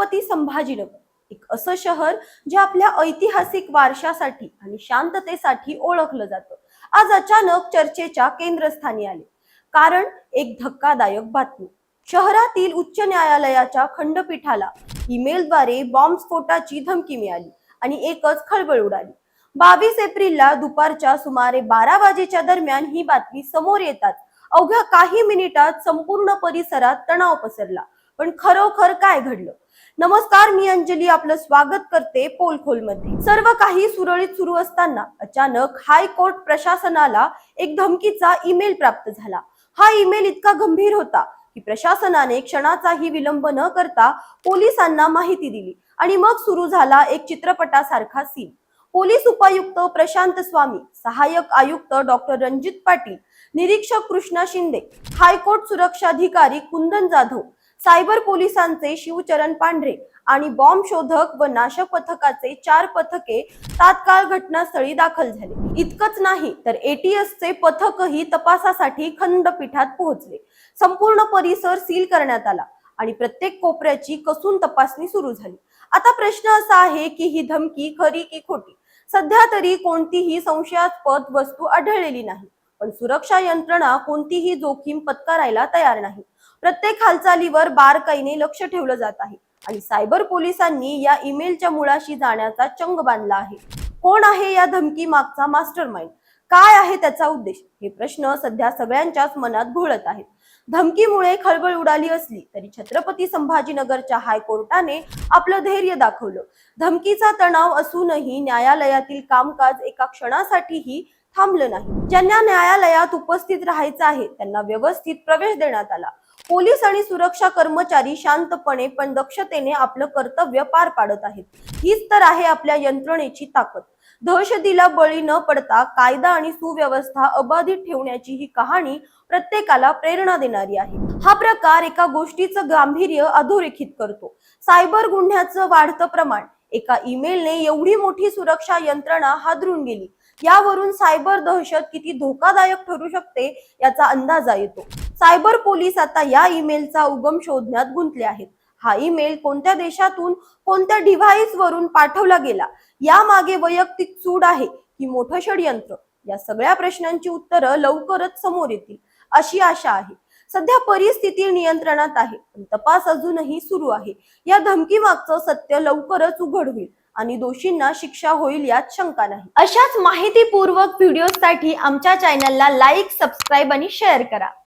छत्रपती संभाजीनगर एक असं शहर जे आपल्या ऐतिहासिक वारशासाठी आणि शांततेसाठी ओळखलं जातं. आज अचानक चर्चेच्या केंद्रस्थानी आले. कारण एक धक्कादायक बातमी शहरातील उच्च न्यायालयाच्या खंडपीठाला ईमेलद्वारे बॉम्बस्फोटाची धमकी मिळाली आणि एकच खळबळ उडाली. बावीस एप्रिलला दुपारच्या सुमारे बारा वाजेच्या दरम्यान ही बातमी समोर येतात अवघ्या काही मिनिटात संपूर्ण परिसरात तणाव पसरला. पण खरोखर काय घडलं? नमस्कार मी अंजली. आपलं स्वागत करते पोलखोलमध्ये सर्व काही सुरळीत सुरू असताना अचानक हायकोर्ट प्रशासनाला एक धमकीचा ईमेल प्राप्त झाला. हा ईमेल इतका गंभीर होता की प्रशासनाने क्षणाचाही विलंब न करता पोलिसांना माहिती दिली आणि मग सुरू झाला एक चित्रपटासारखा सीन पोलीस उपायुक्त प्रशांत स्वामी सहाय्यक आयुक्त डॉक्टर रणजित पाटील निरीक्षक कृष्णा शिंदे हायकोर्ट सुरक्षा अधिकारी कुंदन जाधव सायबर पोलिसांचे शिवचरण पांढरे आणि बॉम्ब शोधक व नाशक पथकाचे चार पथके तात्काळ घटनास्थळी दाखल झाले. इतकंच नाही तर एटीएस चे पथकही तपासासाठी खंडपीठात पोहोचले. संपूर्ण परिसर सील करण्यात आला आणि प्रत्येक कोपऱ्याची कसून तपासणी सुरू झाली. आता प्रश्न असा आहे की ही धमकी खरी की खोटी? सध्या तरी कोणतीही संशयास्पद वस्तू आढळलेली नाही. पण सुरक्षा यंत्रणा कोणतीही जोखीम पत्करायला तयार नाही. प्रत्येक हालचालीवर बारकाईने लक्ष ठेवलं जात आहे. आणि सायबर पोलिसांनी या ईमेलच्या मुळाशी जाण्याचा चंग बांधला आहे. कोण आहे या धमकी मागचा मास्टर माइंड काय आहे त्याचा उद्देश? हे प्रश्न सध्या सगळ्यांच्याच मनात घोळत आहेत. धमकीमुळे खळबळ उडाली असली तरी छत्रपती संभाजीनगरच्या हायकोर्टाने आपलं धैर्य दाखवलं. धमकीचा तणाव असूनही न्यायालयातील कामकाज एका क्षणासाठीही थांबलं नाही. ज्यांना न्यायालयात उपस्थित राहायचं आहे त्यांना व्यवस्थित प्रवेश देण्यात आला. पोलीस आणि सुरक्षा कर्मचारी शांतपणे पण दक्षतेने आपलं कर्तव्य पार पाडत आहेत. हीच तर आहे आपल्या यंत्रणेची ताकद. दहशतीला बळी न पडता कायदा आणि सुव्यवस्था अबाधित ठेवण्याची ही कहाणी प्रत्येकाला प्रेरणा देणारी आहे. हा प्रकार एका गोष्टीचं गांभीर्य अधोरेखित करतो. सायबर गुन्ह्याचं वाढतं प्रमाण. एका ईमेलने एवढी मोठी सुरक्षा यंत्रणा हादरून गेली. यावरून सायबर दहशत किती धोकादायक ठरू शकते याचा अंदाजा येतो. सायबर पोलीस आता या ईमेलचा उगम शोधण्यात गुंतले आहेत. हा ईमेल कोणत्या देशातून कोणत्या डिव्हाइस वरून पाठवला गेला? यामागे वैयक्तिक चूड आहे की मोठं षडयंत्र? या सगळ्या प्रश्नांची उत्तरं लवकरच समोर येतील अशी आशा आहे. सध्या परिस्थिती नियंत्रणात आहे पण तपास अजूनही सुरू आहे. या धमकी मागचं सत्य लवकरच उघड होईल आणि दोषींना शिक्षा होईल यात शंका नाही. अशाच माहितीपूर्वक व्हिडिओसाठी आमच्या चॅनलला लाईक सबस्क्राईब आणि शेअर करा.